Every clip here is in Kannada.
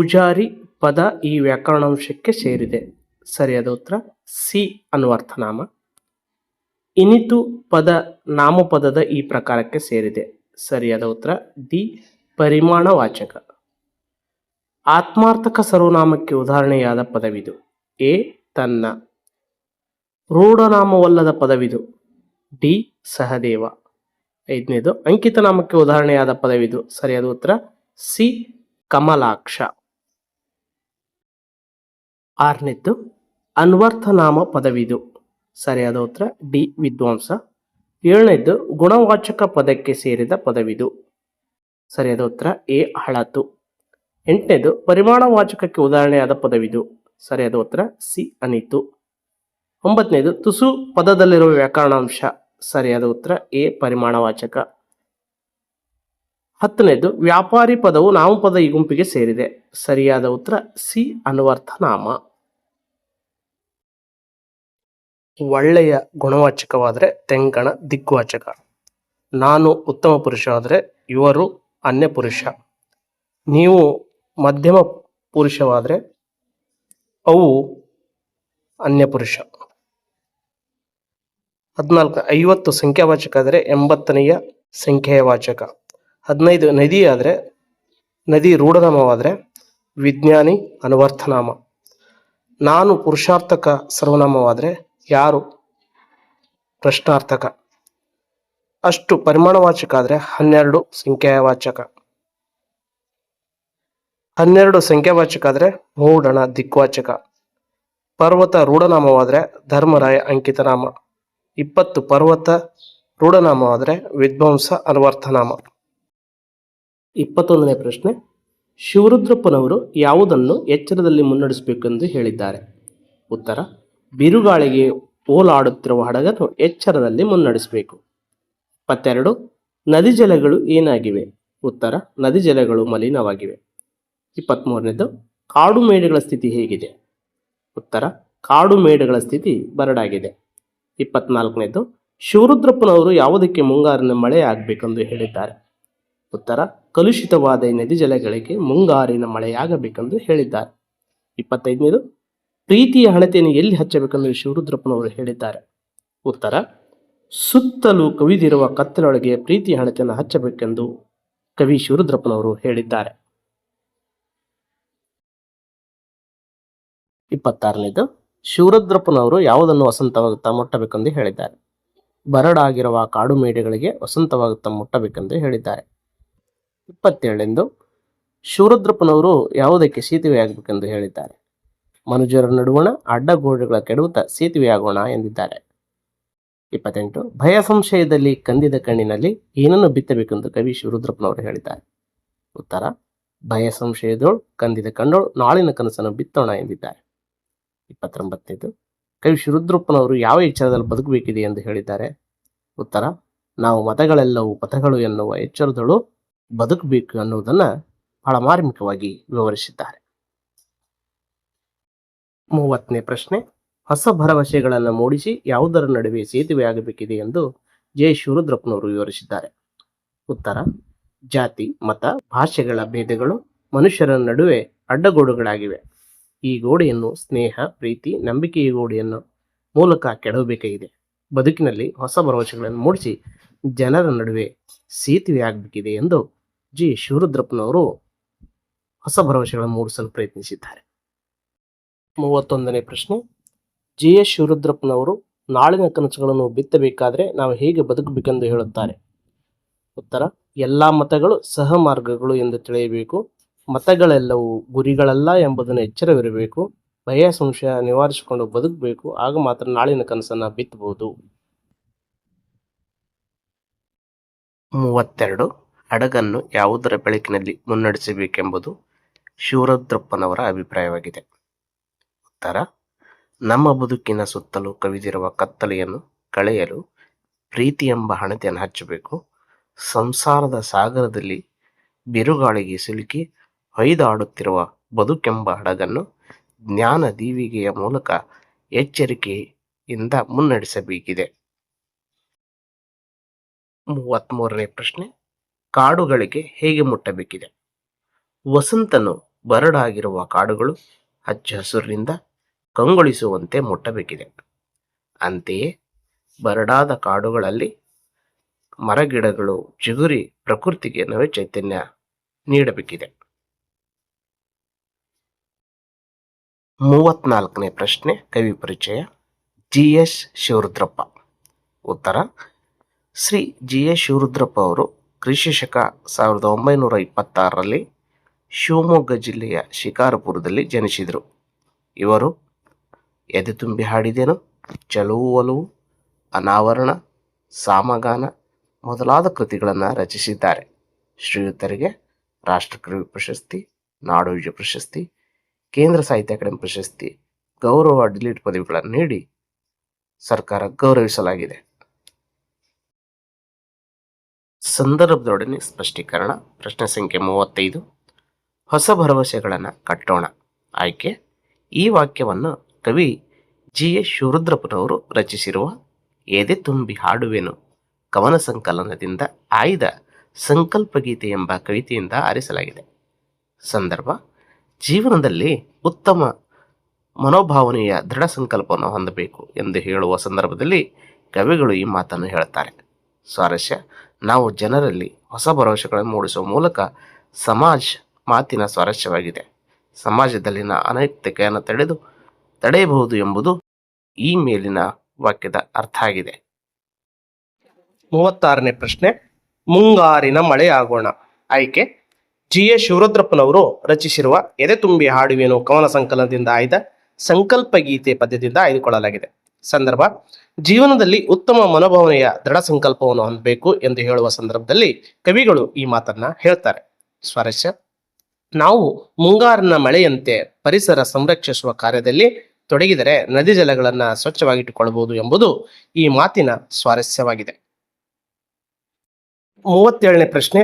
ಪೂಜಾರಿ ಪದ ಈ ವ್ಯಾಕರಣಾಂಶಕ್ಕೆ ಸೇರಿದೆ. ಸರಿಯಾದ ಉತ್ತರ? ಸಿ ಅನ್ವರ್ಥನಾಮ ಇನಿತು ಪದ ನಾಮಪದದ ಈ ಪ್ರಕಾರಕ್ಕೆ ಸೇರಿದೆ. ಸರಿಯಾದ ಉತ್ತರ? ಡಿ ಪರಿಮಾಣವಾಚಕ. ಆತ್ಮಾರ್ಥಕ ಸರ್ವನಾಮಕ್ಕೆ ಉದಾಹರಣೆಯಾದ ಪದವಿದು. ಎ ತನ್ನ. ರೂಢನಾಮವಲ್ಲದ ಪದವಿದು. ಡಿ ಸಹದೇವ. ಐದನೇದು, ಅಂಕಿತ ನಾಮಕ್ಕೆ ಉದಾಹರಣೆಯಾದ ಪದವಿದು. ಸರಿಯಾದ ಉತ್ತರ? ಸಿ ಕಮಲಾಕ್ಷ. ಆರನೇದ್ದು ಅನ್ವರ್ಥನಾಮ ಪದವಿದು. ಸರಿಯಾದ ಉತ್ತರ ಡಿ ವಿದ್ವಾಂಸ. ಏಳನೇದ್ದು ಗುಣವಾಚಕ ಪದಕ್ಕೆ ಸೇರಿದ ಪದವಿದು. ಸರಿಯಾದ ಉತ್ತರ ಎ ಹಳತು. ಎಂಟನೇದು ಪರಿಮಾಣವಾಚಕಕ್ಕೆ ಉದಾಹರಣೆಯಾದ ಪದವಿದು. ಸರಿಯಾದ ಉತ್ತರ ಸಿ ಅನಿತು. ಒಂಬತ್ತನೇದು ತುಸು ಪದದಲ್ಲಿರುವ ವ್ಯಾಕರಣಾಂಶ. ಸರಿಯಾದ ಉತ್ತರ ಎ ಪರಿಮಾಣವಾಚಕ. ಹತ್ತನೇದು ವ್ಯಾಪಾರಿ ಪದವು ನಾಮಪದ ಈ ಗುಂಪಿಗೆ ಸೇರಿದೆ. ಸರಿಯಾದ ಉತ್ತರ ಸಿ ಅನ್ವರ್ಥನಾಮ. ಒಳ್ಳೆಯ ಗುಣವಾಚಕವಾದರೆ ತೆಂಕಣ ದಿಕ್ಕುವಾಚಕ ನಾನು ಉತ್ತಮ ಪುರುಷ ಆದರೆ ಇವರು ಅನ್ಯ ಪುರುಷ. ನೀವು ಮಧ್ಯಮ ಪುರುಷವಾದರೆ ಅವು ಅನ್ಯ ಪುರುಷ. ಹದಿನಾಲ್ಕು, ಐವತ್ತು ಸಂಖ್ಯಾವಾಚಕ ಆದರೆ ಎಂಬತ್ತನೆಯ ಸಂಖ್ಯೆಯ ವಾಚಕ ಹದಿನೈದು ನದಿ ಆದರೆ ನದಿ ರೂಢನಾಮವಾದರೆ ವಿಜ್ಞಾನಿ ಅನುವರ್ಥನಾಮ ನಾನು ಪುರುಷಾರ್ಥಕ ಸರ್ವನಾಮವಾದರೆ ಯಾರು? ಪ್ರಶ್ನಾರ್ಥಕ. ಅಷ್ಟು ಪರಿಮಾಣವಾಚಕ ಆದರೆ ಹನ್ನೆರಡು ಸಂಖ್ಯಾವಾಚಕ. ಹನ್ನೆರಡು ಸಂಖ್ಯಾವಾಚಕ ಆದರೆ ಮೂಡಣ ದಿಕ್ವಾಚಕ. ಪರ್ವತ ರೂಢನಾಮವಾದರೆ ಧರ್ಮರಾಯ ಅಂಕಿತನಾಮ. ಇಪ್ಪತ್ತು ಪರ್ವತ ರೂಢನಾಮವಾದರೆ ವಿದ್ವಾಂಸ ಅನ್ವರ್ಥನಾಮ. ಇಪ್ಪತ್ತೊಂದನೇ ಪ್ರಶ್ನೆ. ಶಿವರುದ್ರಪ್ಪನವರು ಯಾವುದನ್ನು ಎಚ್ಚರದಲ್ಲಿ ಮುನ್ನಡೆಸಬೇಕೆಂದು ಹೇಳಿದ್ದಾರೆ? ಉತ್ತರ ಬಿರುಗಾಳಿಗೆ ಓಲಾಡುತ್ತಿರುವ ಹಡಗನ್ನು ಎಚ್ಚರದಲ್ಲಿ ಮುನ್ನಡೆಸಬೇಕು. ಇಪ್ಪತ್ತೆರಡು ನದಿ ಜಲಗಳು ಏನಾಗಿವೆ? ಉತ್ತರ, ನದಿ ಜಲಗಳು ಮಲಿನವಾಗಿವೆ. ಇಪ್ಪತ್ತ್ಮೂರನೇದು ಕಾಡು ಮೇಡುಗಳ ಸ್ಥಿತಿ ಹೇಗಿದೆ? ಉತ್ತರ, ಕಾಡು ಮೇಡುಗಳ ಸ್ಥಿತಿ ಬರಡಾಗಿದೆ. ಇಪ್ಪತ್ನಾಲ್ಕನೇದು, ಶಿವರುದ್ರಪ್ಪನವರು ಯಾವುದಕ್ಕೆ ಮುಂಗಾರಿನ ಮಳೆ ಆಗಬೇಕೆಂದು ಹೇಳಿದ್ದಾರೆ? ಉತ್ತರ, ಕಲುಷಿತವಾದ ನದಿ ಜಲಗಳಿಗೆ ಮುಂಗಾರಿನ ಮಳೆಯಾಗಬೇಕೆಂದು ಹೇಳಿದ್ದಾರೆ. ಇಪ್ಪತ್ತೈದನೇದು ಪ್ರೀತಿಯ ಹಣತೆಯನ್ನು ಎಲ್ಲಿ ಹಚ್ಚಬೇಕೆಂದು ಶಿವರುದ್ರಪ್ಪನವರು ಹೇಳಿದ್ದಾರೆ. ಉತ್ತರ, ಸುತ್ತಲೂ ಕವಿದಿರುವ ಕತ್ತಲೊಳಗೆ ಪ್ರೀತಿಯ ಹಣತೆಯನ್ನು ಹಚ್ಚಬೇಕೆಂದು ಕವಿ ಶಿವರುದ್ರಪ್ಪನವರು ಹೇಳಿದ್ದಾರೆ. ಇಪ್ಪತ್ತಾರನೇದು, ಶಿವರುದ್ರಪ್ಪನವರು ಯಾವುದನ್ನು ವಸಂತವಾಗುತ್ತಾ ಮುಟ್ಟಬೇಕೆಂದು ಹೇಳಿದ್ದಾರೆ. ಬರಡಾಗಿರುವ ಕಾಡು ಮೇಡೆಗಳಿಗೆ ವಸಂತವಾಗುತ್ತಾ ಮುಟ್ಟಬೇಕೆಂದು ಹೇಳಿದ್ದಾರೆ. ಇಪ್ಪತ್ತೇಳೆಂದು ಶಿವರುದ್ರಪ್ಪನವರು ಯಾವುದಕ್ಕೆ ಸೇತುವೆಯಾಗಬೇಕೆಂದು ಹೇಳಿದ್ದಾರೆ. ಮನುಜರ ನಡುವಣ ಅಡ್ಡಗೋಡೆಗಳ ಕೆಡುವುತ ಸೇತುವೆಯಾಗೋಣ ಎಂದಿದ್ದಾರೆ. ಇಪ್ಪತ್ತೆಂಟು, ಭಯ ಸಂಶಯದಲ್ಲಿ ಕಂದಿದ ಕಣ್ಣಿನಲ್ಲಿ ಏನನ್ನು ಬಿತ್ತಬೇಕೆಂದು ಕವಿ ಶಿವರುದ್ರಪ್ಪನವರು ಹೇಳಿದ್ದಾರೆ. ಉತ್ತರ, ಭಯ ಸಂಶಯದೋಳು ಕಂದಿದ ಕಣ್ಣೋಳು ನಾಳಿನ ಕನಸನ್ನು ಬಿತ್ತೋಣ ಎಂದಿದ್ದಾರೆ. ಇಪ್ಪತ್ತೊಂಬತ್ತೈದು, ಕವಿ ಶಿವರುದ್ರಪ್ಪನವರು ಯಾವ ಎಚ್ಚರದಲ್ಲಿ ಬದುಕಬೇಕಿದೆ ಎಂದು ಹೇಳಿದ್ದಾರೆ. ಉತ್ತರ, ನಾವು ಮತಗಳೆಲ್ಲವೂ ಪಥಗಳು ಎನ್ನುವ ಎಚ್ಚರದಳು ಬದುಕಬೇಕು ಅನ್ನುವುದನ್ನು ಬಹಳ ಮಾರ್ಮಿಕವಾಗಿ ವಿವರಿಸಿದ್ದಾರೆ. ಮೂವತ್ತನೇ ಪ್ರಶ್ನೆ, ಹೊಸ ಭರವಸೆಗಳನ್ನು ಮೂಡಿಸಿ ಯಾವುದರ ನಡುವೆ ಸೇತುವೆ ಆಗಬೇಕಿದೆ ಎಂದು ಜೆ ಶಿವರುದ್ರಪ್ಪನವರು ವಿವರಿಸಿದ್ದಾರೆ. ಉತ್ತರ, ಜಾತಿ, ಮತ, ಭಾಷೆಗಳ ಭೇದಗಳು ಮನುಷ್ಯರ ನಡುವೆ ಅಡ್ಡಗೋಡುಗಳಾಗಿವೆ. ಈ ಗೋಡೆಯನ್ನು ಸ್ನೇಹ, ಪ್ರೀತಿ, ನಂಬಿಕೆಯ ಗೋಡೆಯನ್ನು ಮೂಲಕ ಕೆಡವಬೇಕಾಗಿದೆ ಬದುಕಿನಲ್ಲಿ ಹೊಸ ಭರವಸೆಗಳನ್ನು ಮೂಡಿಸಿ ಜನರ ನಡುವೆ ಸೇತುವೆ ಆಗಬೇಕಿದೆ ಎಂದು ಜಿ ಶಿವರುದ್ರಪ್ಪನವರು ಹೊಸ ಭರವಸೆಗಳನ್ನು ಮೂಡಿಸಲು ಪ್ರಯತ್ನಿಸಿದ್ದಾರೆ. ಮೂವತ್ತೊಂದನೇ ಪ್ರಶ್ನೆ. ಜಿ ಎಸ್ ಶಿವರುದ್ರಪ್ಪನವರು ನಾಳಿನ ಕನಸುಗಳನ್ನು ಬಿತ್ತಬೇಕಾದರೆ ನಾವು ಹೇಗೆ ಬದುಕಬೇಕೆಂದು ಹೇಳುತ್ತಾರೆ? ಉತ್ತರ, ಎಲ್ಲ ಮತಗಳು ಸಹ ಮಾರ್ಗಗಳು ಎಂದು ತಿಳಿಯಬೇಕು. ಮತಗಳೆಲ್ಲವೂ ಗುರಿಗಳಲ್ಲ ಎಂಬುದನ್ನು ಎಚ್ಚರವಿರಬೇಕು. ಭಯ, ಸಂಶಯ ನಿವಾರಿಸಿಕೊಂಡು ಬದುಕಬೇಕು. ಆಗ ಮಾತ್ರ ನಾಳಿನ ಕನಸನ್ನು ಬಿತ್ತಬಹುದು. ಮೂವತ್ತೆರಡು, ಹಡಗನ್ನು ಯಾವುದರ ಬೆಳಕಿನಲ್ಲಿ ಮುನ್ನಡೆಸಬೇಕೆಂಬುದು ಶಿವರುದ್ರಪ್ಪನವರ ಅಭಿಪ್ರಾಯವಾಗಿದೆ. ಉತ್ತರ ನಮ್ಮ ಬದುಕಿನ ಸುತ್ತಲೂ ಕವಿದಿರುವ ಕತ್ತಲೆಯನ್ನು ಕಳೆಯಲು ಪ್ರೀತಿ ಎಂಬ ಹಣತೆಯನ್ನು ಹಚ್ಚಬೇಕು. ಸಂಸಾರದ ಸಾಗರದಲ್ಲಿ ಬಿರುಗಾಳಿಗೆ ಸಿಲುಕಿ ಹೊಯ್ದಾಡುತ್ತಿರುವ ಬದುಕೆಂಬ ಹಡಗನ್ನು ಜ್ಞಾನ ದೀವಿಗೆಯ ಮೂಲಕ ಎಚ್ಚರಿಕೆಯಿಂದ ಮುನ್ನಡೆಸಬೇಕಿದೆ. ಮೂವತ್ತ್ಮೂರನೇ ಪ್ರಶ್ನೆ, ಕಾಡುಗಳಿಗೆ ಹೇಗೆ ಮುಟ್ಟಬೇಕಿದೆ? ವಸಂತನು ಬರಡಾಗಿರುವ ಕಾಡುಗಳು ಹಚ್ಚ ಹಸುರಿನಿಂದ ಕಂಗೊಳಿಸುವಂತೆ ಮುಟ್ಟಬೇಕಿದೆ. ಅಂತೆಯೇ ಬರಡಾದ ಕಾಡುಗಳಲ್ಲಿ ಮರಗಿಡಗಳು ಚಿಗುರಿ ಪ್ರಕೃತಿಗೆ ನವೇ ಚೈತನ್ಯ ನೀಡಬೇಕಿದೆ. ಮೂವತ್ನಾಲ್ಕನೇ ಪ್ರಶ್ನೆ, ಕವಿ ಪರಿಚಯ, ಜಿ ಎಸ್ ಶಿವರುದ್ರಪ್ಪ. ಉತ್ತರ, ಶ್ರೀ ಜಿ ಎಸ್ ಶಿವರುದ್ರಪ್ಪ ಅವರು ಕೃಷಿ ಶಕ ಸಾವಿರದ ಒಂಬೈನೂರ ಇಪ್ಪತ್ತಾರರಲ್ಲಿ ಶಿವಮೊಗ್ಗ ಜಿಲ್ಲೆಯ ಶಿಕಾರಪುರದಲ್ಲಿ ಜನಿಸಿದರು. ಇವರು ಎದೆ ತುಂಬಿ ಹಾಡಿದೆನು. ಚಲುವು ಒಲವು ಅನಾವರಣ, ಸಾಮಗಾನ ಮೊದಲಾದ ಕೃತಿಗಳನ್ನು ರಚಿಸಿದ್ದಾರೆ. ಶ್ರೀಯುತರಿಗೆ ರಾಷ್ಟ್ರಕವಿ ಪ್ರಶಸ್ತಿ, ನಾಡೋಜ ಪ್ರಶಸ್ತಿ, ಕೇಂದ್ರ ಸಾಹಿತ್ಯ ಅಕಾಡೆಮಿ ಪ್ರಶಸ್ತಿ, ಗೌರವ ಡಿಲೀಟ್ ಪದವಿಗಳನ್ನು ನೀಡಿ ಸರ್ಕಾರ ಗೌರವಿಸಲಾಗಿದೆ. ಸಂದರ್ಭದೊಡನೆ ಸ್ಪಷ್ಟೀಕರಣ, ಪ್ರಶ್ನೆ ಸಂಖ್ಯೆ ಮೂವತ್ತೈದು. ಹೊಸ ಭರವಸೆಗಳನ್ನು ಕಟ್ಟೋಣ. ಆಯ್ಕೆ, ಈ ವಾಕ್ಯವನ್ನು ಕವಿ ಜಿ ಎಸ್ ಶಿವರುದ್ರಪ್ಪನವರು ರಚಿಸಿರುವ ಎದೆ ತುಂಬಿ ಹಾಡುವೆನು ಕವನ ಸಂಕಲನದಿಂದ ಆಯ್ದ ಸಂಕಲ್ಪ ಗೀತೆ ಎಂಬ ಕವಿತೆಯಿಂದ ಆರಿಸಲಾಗಿದೆ. ಸಂದರ್ಭ, ಜೀವನದಲ್ಲಿ ಉತ್ತಮ ಮನೋಭಾವನೆಯ ದೃಢ ಸಂಕಲ್ಪವನ್ನು ಹೊಂದಬೇಕು ಎಂದು ಹೇಳುವ ಸಂದರ್ಭದಲ್ಲಿ ಕವಿಗಳು ಈ ಮಾತನ್ನು ಹೇಳುತ್ತಾರೆ. ಸ್ವಾರಸ್ಯ, ನಾವು ಜನರಲ್ಲಿ ಹೊಸ ಭರವಸೆಗಳನ್ನು ಮೂಡಿಸುವ ಮೂಲಕ ಸಮಾಜ ಮಾತಿನ ಸ್ವಾರಸ್ಯವಾಗಿದೆ. ಸಮಾಜದಲ್ಲಿನ ಅನೈತಿಕೆಯನ್ನು ತಡೆದು ತಡೆಯಬಹುದು ಎಂಬುದು ಈ ಮೇಲಿನ ವಾಕ್ಯದ ಅರ್ಥ ಆಗಿದೆ. ಮೂವತ್ತಾರನೇ ಪ್ರಶ್ನೆ, ಮುಂಗಾರಿನ ಮಳೆಯಾಗೋಣ. ಆಯ್ಕೆ, ಜಿ. ಎ ಶಿವರುದ್ರಪ್ಪನವರು ರಚಿಸಿರುವ ಎದೆ ತುಂಬಿ ಹಾಡುವೇನು ಕವನ ಸಂಕಲನದಿಂದ ಆಯ್ದ ಸಂಕಲ್ಪ ಗೀತೆ ಪದ್ಯದಿಂದ ಆಯ್ದುಕೊಳ್ಳಲಾಗಿದೆ. ಸಂದರ್ಭ, ಜೀವನದಲ್ಲಿ ಉತ್ತಮ ಮನೋಭಾವನೆಯ ದೃಢ ಸಂಕಲ್ಪವನ್ನು ಹೊಂದಬೇಕು ಎಂದು ಹೇಳುವ ಸಂದರ್ಭದಲ್ಲಿ ಕವಿಗಳು ಈ ಮಾತನ್ನ ಹೇಳ್ತಾರೆ. ಸ್ವಾರಸ್ಯ, ನಾವು ಮುಂಗಾರಿನ ಮಳೆಯಂತೆ ಪರಿಸರ ಸಂರಕ್ಷಿಸುವ ಕಾರ್ಯದಲ್ಲಿ ತೊಡಗಿದರೆ ನದಿ ಜಲಗಳನ್ನು ಸ್ವಚ್ಛವಾಗಿಟ್ಟುಕೊಳ್ಳಬಹುದು ಎಂಬುದು ಈ ಮಾತಿನ ಸ್ವಾರಸ್ಯವಾಗಿದೆ. ಮೂವತ್ತೇಳನೇ ಪ್ರಶ್ನೆ,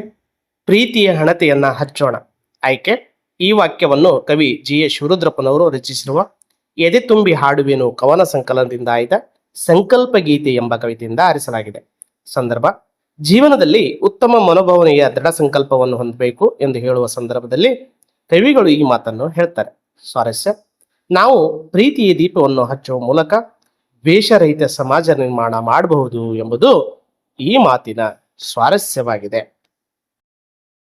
ಪ್ರೀತಿಯ ಹಣತೆಯನ್ನ ಹಚ್ಚೋಣ. ಆಯ್ಕೆ, ಈ ವಾಕ್ಯವನ್ನು ಕವಿ ಜಿ ಎ ಶಿವರುದ್ರಪ್ಪನವರು ರಚಿಸಿರುವ ಎದೆ ತುಂಬಿ ಹಾಡುವೆನು ಕವನ ಸಂಕಲನದಿಂದ ಆಯ್ದ ಸಂಕಲ್ಪ ಗೀತೆ ಎಂಬ ಕವಿತೆಯಿಂದ ಆರಿಸಲಾಗಿದೆ. ಸಂದರ್ಭ, ಜೀವನದಲ್ಲಿ ಉತ್ತಮ ಮನೋಭಾವನೆಯ ದೃಢ ಸಂಕಲ್ಪವನ್ನು ಹೊಂದಬೇಕು ಎಂದು ಹೇಳುವ ಸಂದರ್ಭದಲ್ಲಿ ಕವಿಗಳು ಈ ಮಾತನ್ನು ಹೇಳ್ತಾರೆ. ಸ್ವಾರಸ್ಯ ನಾವು ಪ್ರೀತಿಯ ದೀಪವನ್ನು ಹಚ್ಚುವ ಮೂಲಕ ವೇಷರಹಿತ ಸಮಾಜ ನಿರ್ಮಾಣ ಮಾಡಬಹುದು ಎಂಬುದು ಈ ಮಾತಿನ ಸ್ವಾರಸ್ಯವಾಗಿದೆ.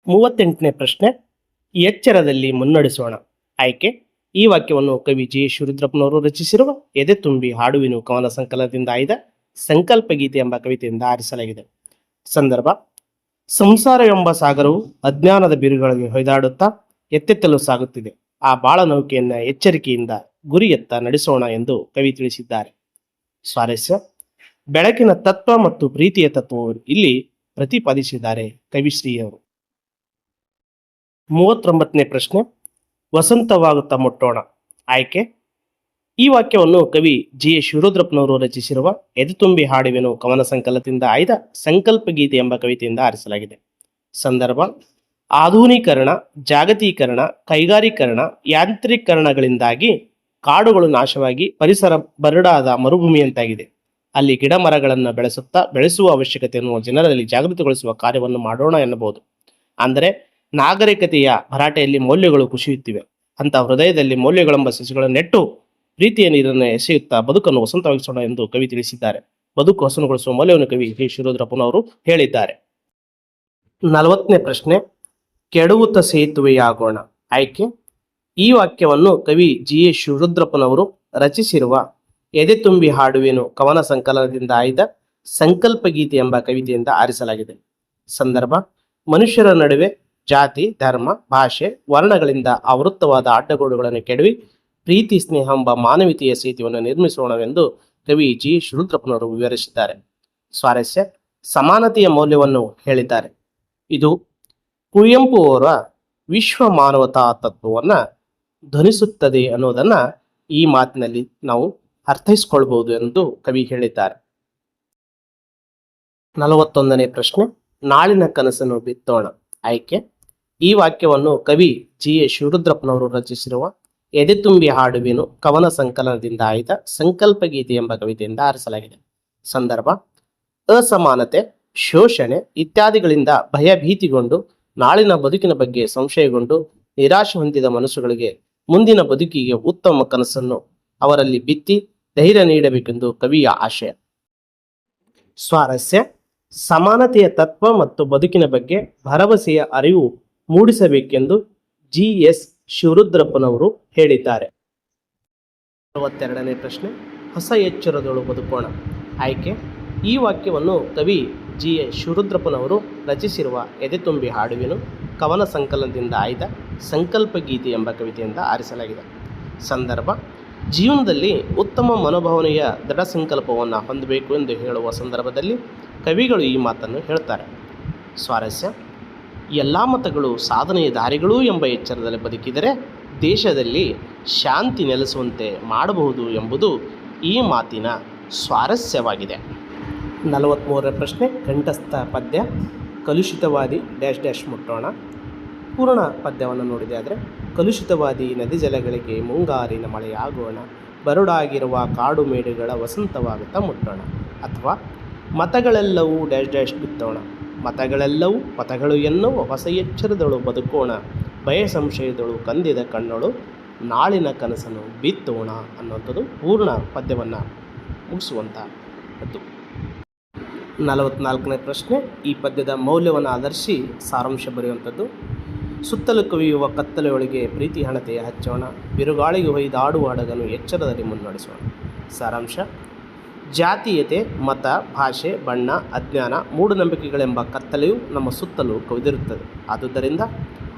ಮೂವತ್ತೆಂಟನೇ ಪ್ರಶ್ನೆ, ಎಚ್ಚರದಲ್ಲಿ ಮುನ್ನಡೆಸೋಣ. ಆಯ್ಕೆ, ಈ ವಾಕ್ಯವನ್ನು ಕವಿ ಜಿ. ಶುರುದ್ರಪ್ಪನವರು ರಚಿಸಿರುವ ಎದೆ ತುಂಬಿ ಹಾಡುವಿನ ಕವನ ಸಂಕಲನದಿಂದ ಆಯ್ದ ಸಂಕಲ್ಪ ಗೀತೆ ಎಂಬ ಕವಿತೆಯಿಂದ ಆರಿಸಲಾಗಿದೆ. ಸಂದರ್ಭ, ಸಂಸಾರ ಎಂಬ ಸಾಗರವು ಅಜ್ಞಾನದ ಬಿರುಗಳಿಗೆ ಹೊಯ್ದಾಡುತ್ತಾ ಎತ್ತೆತ್ತಲು ಸಾಗುತ್ತಿದೆ. ಆ ಬಾಳ ನೌಕೆಯನ್ನ ಎಚ್ಚರಿಕೆಯಿಂದ ಗುರಿಯತ್ತ ನಡೆಸೋಣ ಎಂದು ಕವಿ ತಿಳಿಸಿದ್ದಾರೆ. ಸ್ವಾರಸ್ಯ. ಬೆಳಕಿನ ತತ್ವ ಮತ್ತು ಪ್ರೀತಿಯ ತತ್ವವನ್ನು ಇಲ್ಲಿ ಪ್ರತಿಪಾದಿಸಿದ್ದಾರೆ ಕವಿಶ್ರೀಯವರು ಮೂವತ್ತೊಂಬತ್ತನೇ ಪ್ರಶ್ನೆ. ವಸಂತವಾಗುತ್ತಾ ಮುಟ್ಟೋಣ. ಆಯ್ಕೆ. ಈ ವಾಕ್ಯವನ್ನು ಕವಿ ಜಿ ಎಸ್ ಶಿವರುದ್ರಪ್ಪನವರು ರಚಿಸಿರುವ ಎದೆತುಂಬಿ ಹಾಡುವೆನು ಕವನ ಸಂಕಲನದಿಂದ ಆಯ್ದ ಸಂಕಲ್ಪ ಗೀತೆ ಎಂಬ ಕವಿತೆಯಿಂದ ಆರಿಸಲಾಗಿದೆ. ಸಂದರ್ಭ. ಆಧುನೀಕರಣ, ಜಾಗತೀಕರಣ, ಕೈಗಾರೀಕರಣ, ಯಾಂತ್ರೀಕರಣಗಳಿಂದಾಗಿ ಕಾಡುಗಳು ನಾಶವಾಗಿ ಪರಿಸರ ಬರಡಾದ ಮರುಭೂಮಿಯಂತಾಗಿದೆ ಅಲ್ಲಿ ಗಿಡ ಮರಗಳನ್ನು ಬೆಳೆಸುತ್ತಾ ಬೆಳೆಸುವ ಅವಶ್ಯಕತೆಯನ್ನು ಜನರಲ್ಲಿ ಜಾಗೃತಿಗೊಳಿಸುವ ಕಾರ್ಯವನ್ನು ಮಾಡೋಣ ಎನ್ನಬಹುದು. ಅಂದರೆ ನಾಗರಿಕತೆಯ ಭರಾಟೆಯಲ್ಲಿ ಮೌಲ್ಯಗಳು ಕುಸಿಯುತ್ತಿವೆ. ಅಂತ ಹೃದಯದಲ್ಲಿ ಮೌಲ್ಯಗಳೆಂಬ ಸಸಿಗಳನ್ನು ನೆಟ್ಟು ಪ್ರೀತಿಯ ನೀರನ್ನು ಎಸೆಯುತ್ತಾ ಬದುಕನ್ನು ವಸಂತವಾಗಿಸೋಣ ಎಂದು ಕವಿ ತಿಳಿಸಿದ್ದಾರೆ. ಬದುಕು ಹಸನುಗೊಳಿಸುವ ಮೌಲ್ಯವನ್ನು ಕವಿ ಶ್ರೀ ಶಿರೋದ್ರಪ್ಪನವರು ಹೇಳಿದ್ದಾರೆ. ನಲವತ್ತನೇ ಪ್ರಶ್ನೆ. ಕೆಡುವುತ ಸೇತುವೆಯಾಗೋಣ. ಆಯ್ಕೆ? ಈ ವಾಕ್ಯವನ್ನು ಕವಿ ಜಿ. ಎ. ಶಿವರುದ್ರಪ್ಪನವರು ರಚಿಸಿರುವ ಎದೆ ತುಂಬಿ ಹಾಡುವೆನು ಕವನ ಸಂಕಲನದಿಂದ ಆಯ್ದ ಸಂಕಲ್ಪ ಗೀತೆ ಎಂಬ ಕವಿತೆಯಿಂದ ಆರಿಸಲಾಗಿದೆ. ಸಂದರ್ಭ, ಮನುಷ್ಯರ ನಡುವೆ ಜಾತಿ, ಧರ್ಮ, ಭಾಷೆ, ವರ್ಣಗಳಿಂದ ಆವೃತ್ತವಾದ ಅಡ್ಡಗೋಡುಗಳನ್ನು ಕೆಡವಿ ಪ್ರೀತಿ, ಸ್ನೇಹ ಎಂಬ ಮಾನವೀಯತೆಯ ಸೇತುವೆಯನ್ನು ನಿರ್ಮಿಸೋಣವೆಂದು ಕವಿ ಜಿ. ಶಿವರುದ್ರಪ್ಪನವರು ವಿವರಿಸಿದ್ದಾರೆ. ಸ್ವಾರಸ್ಯ, ಸಮಾನತೆಯ ಮೌಲ್ಯವನ್ನು ಹೇಳಿದ್ದಾರೆ. ಇದು ಕುವೆಂಪು ಅವರ ವಿಶ್ವ ಮಾನವತಾ ತತ್ವವನ್ನು ಧ್ವನಿಸುತ್ತದೆ ಅನ್ನೋದನ್ನ ಈ ಮಾತಿನಲ್ಲಿ ನಾವು ಅರ್ಥೈಸ್ಕೊಳ್ಬಹುದು ಎಂದು ಕವಿ ಹೇಳಿದ್ದಾರೆ. ನಲವತ್ತೊಂದನೇ ಪ್ರಶ್ನೆ, ನಾಳಿನ ಕನಸನ್ನು ಬಿತ್ತೋಣ. ಆಯ್ಕೆ, ಈ ವಾಕ್ಯವನ್ನು ಕವಿ ಜಿ. ಎ. ಶಿವರುದ್ರಪ್ಪನವರು ರಚಿಸಿರುವ ಎದೆ ತುಂಬಿ ಹಾಡುವೆನು ಕವನ ಸಂಕಲನದಿಂದ ಆಯ್ದ ಸಂಕಲ್ಪ ಗೀತೆ ಎಂಬ ಕವಿತೆಯಿಂದ ಆರಿಸಲಾಗಿದೆ. ಸಂದರ್ಭ, ಅಸಮಾನತೆ, ಶೋಷಣೆ ಇತ್ಯಾದಿಗಳಿಂದ ಭಯಭೀತಿಗೊಂಡು ನಾಳಿನ ಬದುಕಿನ ಬಗ್ಗೆ ಸಂಶಯಗೊಂಡು ನಿರಾಶೆ ಹೊಂದಿದ ಮನಸ್ಸುಗಳಿಗೆ ಮುಂದಿನ ಬದುಕಿಗೆ ಉತ್ತಮ ಕನಸನ್ನು ಅವರಲ್ಲಿ ಬಿತ್ತಿ ಧೈರ್ಯ ನೀಡಬೇಕೆಂದು ಕವಿಯ ಆಶಯ. ಸ್ವಾರಸ್ಯ, ಸಮಾನತೆಯ ತತ್ವ ಮತ್ತು ಬದುಕಿನ ಬಗ್ಗೆ ಭರವಸೆಯ ಅರಿವು ಮೂಡಿಸಬೇಕೆಂದು ಜಿ ಎಸ್ ಶಿವರುದ್ರಪ್ಪನವರು ಹೇಳಿದ್ದಾರೆ. ಅರವತ್ತೆರಡನೇ ಪ್ರಶ್ನೆ, ಹೊಸ ಎಚ್ಚರದೊಳು ಬದುಕೋಣ. ಆಯ್ಕೆ, ಈ ವಾಕ್ಯವನ್ನು ಕವಿ ಜಿ ಎ ಶಿವರುದ್ರಪ್ಪನವರು ರಚಿಸಿರುವ ಎದೆತುಂಬಿ ಹಾಡುವೆನು ಕವನ ಸಂಕಲನದಿಂದ ಆಯ್ದ ಸಂಕಲ್ಪ ಗೀತೆ ಎಂಬ ಕವಿತೆಯಿಂದ ಆರಿಸಲಾಗಿದೆ. ಸಂದರ್ಭ, ಜೀವನದಲ್ಲಿ ಉತ್ತಮ ಮನೋಭಾವನೆಯ ದೃಢ ಸಂಕಲ್ಪವನ್ನು ಹೊಂದಬೇಕು ಎಂದು ಹೇಳುವ ಸಂದರ್ಭದಲ್ಲಿ ಕವಿಗಳು ಈ ಮಾತನ್ನು ಹೇಳ್ತಾರೆ. ಸ್ವಾರಸ್ಯ, ಎಲ್ಲ ಮತಗಳು ಸಾಧನೆಯ ದಾರಿಗಳು ಎಂಬ ಎಚ್ಚರದಲ್ಲಿ ಬದುಕಿದರೆ ದೇಶದಲ್ಲಿ ಶಾಂತಿ ನೆಲೆಸುವಂತೆ ಮಾಡಬಹುದು ಎಂಬುದು ಈ ಮಾತಿನ ಸ್ವಾರಸ್ಯವಾಗಿದೆ. ನಲವತ್ತ್ಮೂರನೇ ಪ್ರಶ್ನೆ, ಕಂಠಸ್ಥ ಪದ್ಯ, ಕಲುಷಿತವಾದಿ, ಡ್ಯಾಶ್ ಡ್ಯಾಶ್ ಮುಟ್ಟೋಣ. ಪೂರ್ಣ ಪದ್ಯವನ್ನು ನೋಡಿದೆ ಆದರೆ ಕಲುಷಿತವಾದಿ ನದಿ ಜಲಗಳಿಗೆ ಮುಂಗಾರಿನ ಮಳೆಯಾಗೋಣ, ಬರುಡಾಗಿರುವ ಕಾಡು ಮೇಡುಗಳ ವಸಂತವಾಗುತ್ತಾ ಮುಟ್ಟೋಣ. ಅಥವಾ, ಮತಗಳೆಲ್ಲವೂ ಡ್ಯಾಶ್ ಡ್ಯಾಶ್ ಬಿತ್ತೋಣ, ಮತಗಳೆಲ್ಲವೂ ಪಥಗಳು ಎನ್ನುವ ಹೊಸ ಎಚ್ಚರದಳು ಬದುಕೋಣ, ಭಯ ಸಂಶಯದಳು ಕಂದಿದ ಕಣ್ಣಳು ನಾಳಿನ ಕನಸನ್ನು ಬಿತ್ತೋಣ ಅನ್ನುವಂಥದ್ದು ಪೂರ್ಣ ಪದ್ಯವನ್ನು ಮುಗಿಸುವಂಥ ಪದ್ದು ನಲವತ್ನಾಲ್ಕನೇ ಪ್ರಶ್ನೆ. ಈ ಪದ್ಯದ ಮೌಲ್ಯವನ್ನು ಆಧರಿಸಿ ಸಾರಾಂಶ ಬರೆಯುವಂಥದ್ದು. ಸುತ್ತಲೂ ಕವಿಯುವ ಕತ್ತಲೆಯೊಳಗೆ ಪ್ರೀತಿ, ಹಣತೆಯ ಹಚ್ಚೋಣ. ಬಿರುಗಾಳಿಗೆ ಹೊಯ್ದಾಡುವ ಹಡಗನ್ನು ಎಚ್ಚರದಲ್ಲಿ ಮುನ್ನಡೆಸೋಣ. ಸಾರಾಂಶ. ಜಾತೀಯತೆ, ಮತ, ಭಾಷೆ, ಬಣ್ಣ, ಅಜ್ಞಾನ ಮೂಢನಂಬಿಕೆಗಳೆಂಬ ಕತ್ತಲೆಯು ನಮ್ಮ ಸುತ್ತಲೂ ಕವಿದಿರುತ್ತದೆ. ಆದುದರಿಂದ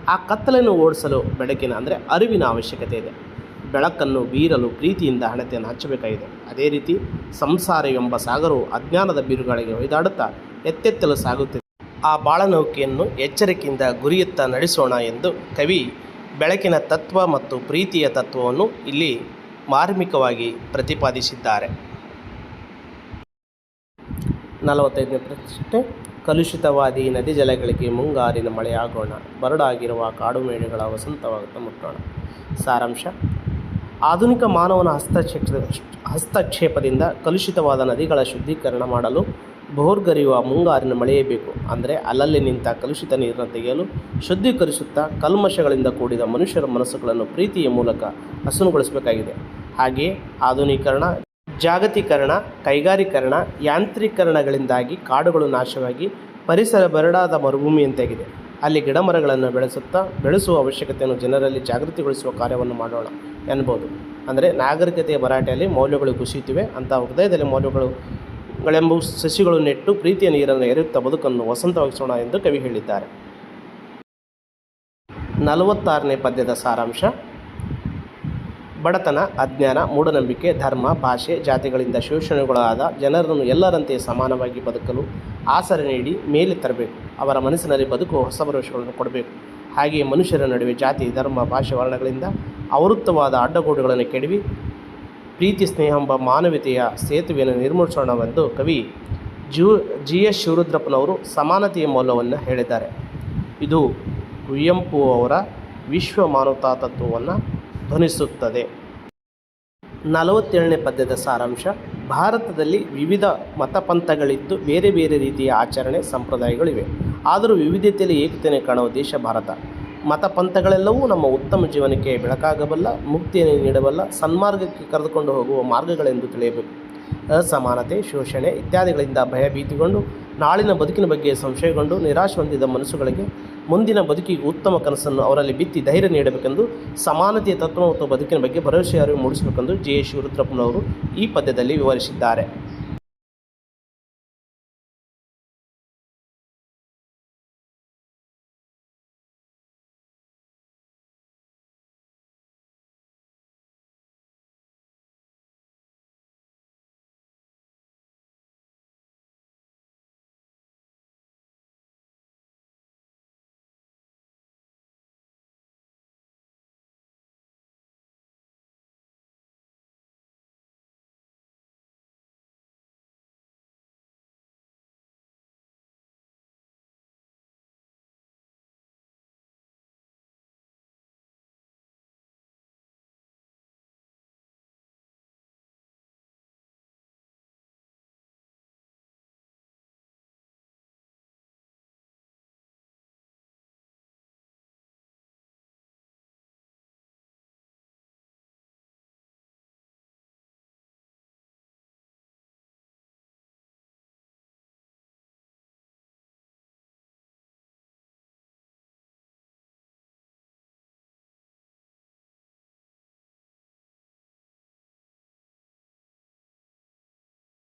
ಆ ಕತ್ತಲೆಯನ್ನು ಓಡಿಸಲು ಬೆಳಕಿನ, ಅಂದರೆ ಅರಿವಿನ ಅವಶ್ಯಕತೆ ಇದೆ. ಬೆಳಕನ್ನು ಬೀರಲು ಪ್ರೀತಿಯಿಂದ ಹಣತೆಯನ್ನು ಹಚ್ಚಬೇಕಾಗಿದೆ ಅದೇ ರೀತಿ ಸಂಸಾರ ಎಂಬ ಸಾಗರವು ಅಜ್ಞಾನದ ಬೀರುಗಳಿಗೆ ಹೊಯ್ದಾಡುತ್ತಾ ಎತ್ತೆತ್ತಲು ಸಾಗುತ್ತಿದೆ. ಆ ಬಾಳನೌಕೆಯನ್ನು ಎಚ್ಚರಿಕೆಯಿಂದ ಗುರಿಯತ್ತ ನಡೆಸೋಣ ಎಂದು ಕವಿ ಬೆಳಕಿನ ತತ್ವ ಮತ್ತು ಪ್ರೀತಿಯ ತತ್ವವನ್ನು ಇಲ್ಲಿ ಮಾರ್ಮಿಕವಾಗಿ ಪ್ರತಿಪಾದಿಸಿದ್ದಾರೆ. ನಲವತ್ತೈದನೇ ಪ್ರಶ್ನೆ. ಕಲುಷಿತವಾದಿ ನದಿ ಜಲಗಳಿಗೆ ಮುಂಗಾರಿನ ಮಳೆಯಾಗೋಣ. ಬರಡಾಗಿರುವ ಕಾಡು ಮೇಡುಗಳ ವಸಂತವಾಗುತ್ತಾ ಮುಟ್ಟೋಣ. ಸಾರಾಂಶ. ಆಧುನಿಕ ಮಾನವನ ಹಸ್ತಕ್ಷೇಪ ಹಸ್ತಕ್ಷೇಪದಿಂದ ಕಲುಷಿತವಾದ ನದಿಗಳ ಶುದ್ಧೀಕರಣ ಮಾಡಲು ಬೋರ್ಗರಿಯುವ ಮುಂಗಾರಿನ ಮಳೆಯೇ ಬೇಕು. ಅಂದರೆ ಅಲ್ಲಲ್ಲಿ ನಿಂತ ಕಲುಷಿತ ನೀರನ್ನು ತೆಗೆಯಲು ಶುದ್ಧೀಕರಿಸುತ್ತಾ ಕಲ್ಮಶಗಳಿಂದ ಕೂಡಿದ ಮನುಷ್ಯರ ಮನಸ್ಸುಗಳನ್ನು ಪ್ರೀತಿಯ ಮೂಲಕ ಹಸನುಗೊಳಿಸಬೇಕಾಗಿದೆ. ಹಾಗೆಯೇ ಆಧುನೀಕರಣ, ಜಾಗತೀಕರಣ, ಕೈಗಾರೀಕರಣ, ಯಾಂತ್ರೀಕರಣಗಳಿಂದಾಗಿ ಕಾಡುಗಳು ನಾಶವಾಗಿ ಪರಿಸರ ಬರಡಾದ ಮರುಭೂಮಿಯಂತಾಗಿದೆ. ಅಲ್ಲಿ ಗಿಡಮರಗಳನ್ನು ಬೆಳೆಸುತ್ತಾ, ಬೆಳೆಸುವ ಅವಶ್ಯಕತೆಯನ್ನು ಜನರಲ್ಲಿ ಜಾಗೃತಿಗೊಳಿಸುವ ಕಾರ್ಯವನ್ನು ಮಾಡೋಣ. ಎನ್ಬೋದು. ಅಂದರೆ ನಾಗರಿಕತೆಯ ಭರಾಟೆಯಲ್ಲಿ ಮೌಲ್ಯಗಳು ಕುಸಿಯುತ್ತಿವೆ. ಅಂತ ಹೃದಯದಲ್ಲಿ ಮೌಲ್ಯಗಳು ಗಳೆಂಬ ಸಸಿಗಳು ನೆಟ್ಟು ಪ್ರೀತಿಯ ನೀರನ್ನು ಎರೆಯುತ್ತಾ ಬದುಕನ್ನು ವಸಂತವಾಗಿಸೋಣ ಎಂದು ಕವಿ ಹೇಳಿದ್ದಾರೆ. ನಲವತ್ತಾರನೇ ಪದ್ಯದ ಸಾರಾಂಶ. ಬಡತನ, ಅಜ್ಞಾನ, ಮೂಢನಂಬಿಕೆ, ಧರ್ಮ, ಭಾಷೆ, ಜಾತಿಗಳಿಂದ ಶೋಷಣೆಗಳಾದ ಜನರನ್ನು ಎಲ್ಲರಂತೆ ಸಮಾನವಾಗಿ ಬದುಕಲು ಆಸರೆ ನೀಡಿ ಮೇಲೆ ತರಬೇಕು. ಅವರ ಮನಸ್ಸಿನಲ್ಲಿ ಬದುಕು ಹೊಸ ಭರವಸೆಗಳನ್ನು ಕೊಡಬೇಕು. ಹಾಗೆಯೇ ಮನುಷ್ಯರ ನಡುವೆ ಜಾತಿ, ಧರ್ಮ, ಭಾಷೆ, ವರ್ಣಗಳಿಂದ ಆವೃತ್ತವಾದ ಅಡ್ಡಗೋಡುಗಳನ್ನು ಕೆಡವಿ ಪ್ರೀತಿ, ಸ್ನೇಹ ಎಂಬ ಮಾನವೀಯತೆಯ ಸೇತುವೆಯನ್ನು ನಿರ್ಮಿಸೋಣವೆಂದು ಕವಿ ಜು, ಜಿ ಎಸ್ ಶಿವರುದ್ರಪ್ಪನವರು ಸಮಾನತೆಯ ಮೌಲ್ಯವನ್ನು ಹೇಳಿದ್ದಾರೆ. ಇದು ಕುವೆಂಪು ಅವರ ವಿಶ್ವ ಮಾನವತಾ ತತ್ವವನ್ನು ಧ್ವನಿಸುತ್ತದೆ. ನಲವತ್ತೇಳನೇ ಪದ್ಯದ ಸಾರಾಂಶ, ಭಾರತದಲ್ಲಿ ವಿವಿಧ ಮತಪಂಥಗಳಿದ್ದು ಬೇರೆ ಬೇರೆ ರೀತಿಯ ಆಚರಣೆ ಸಂಪ್ರದಾಯಗಳಿವೆ. ಆದರೂ ವಿವಿಧತೆಯಲ್ಲಿ ಏಕತೆಯನ್ನು ಕಾಣುವ ದೇಶ ಭಾರತ. ಮತ ಪಂಥಗಳೆಲ್ಲವೂ ನಮ್ಮ ಉತ್ತಮ ಜೀವನಕ್ಕೆ ಬೆಳಕಾಗಬಲ್ಲ, ಮುಕ್ತಿಯನ್ನು ನೀಡಬಲ್ಲ, ಸನ್ಮಾರ್ಗಕ್ಕೆ ಕರೆದುಕೊಂಡು ಹೋಗುವ ಮಾರ್ಗಗಳೆಂದು ತಿಳಿಯಬೇಕು. ಅಸಮಾನತೆ, ಶೋಷಣೆ ಇತ್ಯಾದಿಗಳಿಂದ ಭಯಭೀತಿಗೊಂಡು ನಾಳಿನ ಬದುಕಿನ ಬಗ್ಗೆ ಸಂಶಯಗೊಂಡು, ನಿರಾಶೆ ಹೊಂದಿದ ಮನಸ್ಸುಗಳಿಗೆ ಮುಂದಿನ ಬದುಕಿಗೆ ಉತ್ತಮ ಕನಸನ್ನು ಅವರಲ್ಲಿ ಬಿತ್ತಿ ಧೈರ್ಯ ನೀಡಬೇಕೆಂದು, ಸಮಾನತೆಯ ತತ್ವ ಮತ್ತು ಬದುಕಿನ ಬಗ್ಗೆ ಭರವಸೆ ಅರಿವು ಮೂಡಿಸಬೇಕೆಂದು ಜೆ ಶಿವರುದ್ರಪ್ಪನವರು ಈ ಪದ್ಯದಲ್ಲಿ ವಿವರಿಸಿದ್ದಾರೆ.